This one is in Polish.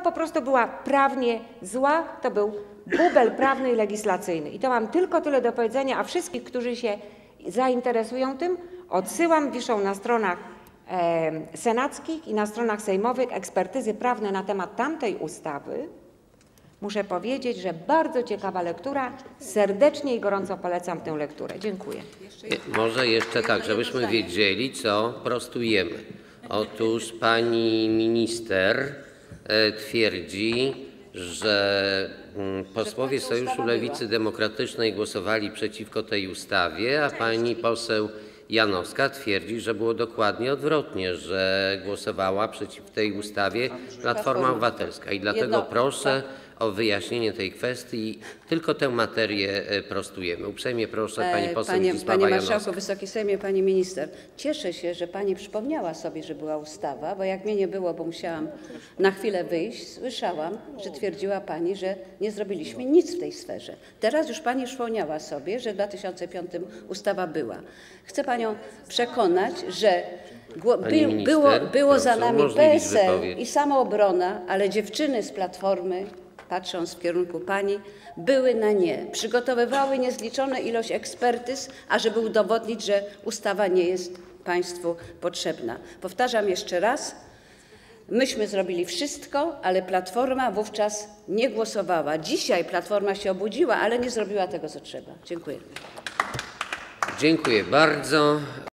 po prostu była prawnie zła, to był bubel prawny i legislacyjny. I to mam tylko tyle do powiedzenia, a wszystkich, którzy się zainteresują tym, odsyłam, wiszą na stronach e, senackich i na stronach sejmowych ekspertyzy prawne na temat tamtej ustawy. Muszę powiedzieć, że bardzo ciekawa lektura. Serdecznie i gorąco polecam tę lekturę. Dziękuję. Może jeszcze tak, żebyśmy wiedzieli, co prostujemy. Otóż pani minister twierdzi, że mm, posłowie Sojuszu Lewicy Demokratycznej głosowali przeciwko tej ustawie, a pani poseł Janowska twierdzi, że było dokładnie odwrotnie, że głosowała przeciw tej ustawie Platforma Obywatelska. I dlatego proszę o wyjaśnienie tej kwestii. Tylko tę materię e, prostujemy. Uprzejmie proszę pani E, poseł Panie, Zdzisława panie Janowska. Marszałku, Wysoki Sejmie, Pani Minister, cieszę się, że Pani przypomniała sobie, że była ustawa, bo jak mnie nie było, bo musiałam na chwilę wyjść, słyszałam, że twierdziła Pani, że nie zrobiliśmy nic w tej sferze. Teraz już Pani przypomniała sobie, że w 2005 ustawa była. Chcę Panią przekonać, że Pani był- minister, było, było za nami PSL i samoobrona, ale dziewczyny z Platformy, patrząc w kierunku Pani, były na nie. Przygotowywały niezliczone ilość ekspertyz, ażeby udowodnić, że ustawa nie jest Państwu potrzebna. Powtarzam jeszcze raz, myśmy zrobili wszystko, ale Platforma wówczas nie głosowała. Dzisiaj Platforma się obudziła, ale nie zrobiła tego, co trzeba. Dziękuję. Dziękuję bardzo.